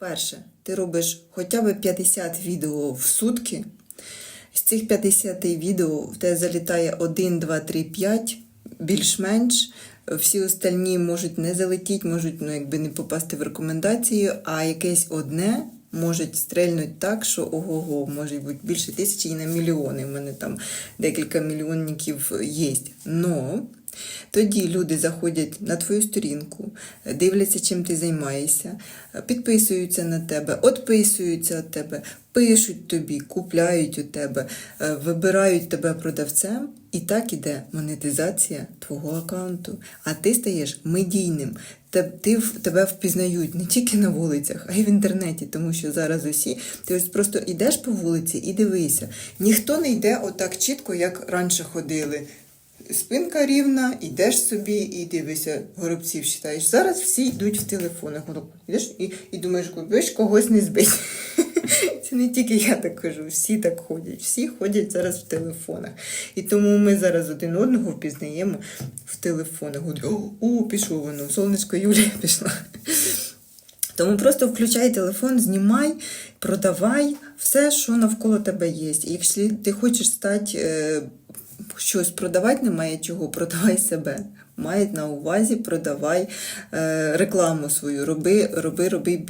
Перше, ти робиш хоча б 50 відео в сутки. З цих 50 відео в тебе залітає 1, 2, 3, 5, більш-менш. Всі остальні можуть не залетіти, можуть ну, якби не попасти в рекомендації, а якесь одне можуть стрельнути так, що ого-го, може бути більше тисячі і на мільйони. У мене там декілька мільйонників є. Но тоді люди заходять на твою сторінку, дивляться, чим ти займаєшся, підписуються на тебе, відписуються від тебе, пишуть тобі, купляють у тебе, е, вибирають тебе продавцем, і так іде монетизація твого аккаунту. А ти стаєш медійним. Ти, тебе впізнають не тільки на вулицях, а й в інтернеті, тому що зараз усі. Ти ось просто йдеш по вулиці і дивися. Ніхто не йде отак чітко, як раніше ходили. Спинка рівна, йдеш собі і дивишся, горобців читаєш. Зараз всі йдуть в телефонах. Йдеш і, і думаєш, купиш когось не збить. Це не тільки я так кажу, всі так ходять. Всі ходять зараз в телефонах. І тому ми зараз один одного впізнаємо в телефонах. О, о, пішов воно, сонечко Юлія пішла. Тому просто включай телефон, знімай, продавай все, що навколо тебе є. І якщо ти хочеш стати е, щось продавати, немає чого, продавай себе. Мають на увазі, продавай е, рекламу свою, роби, роби, роби більше.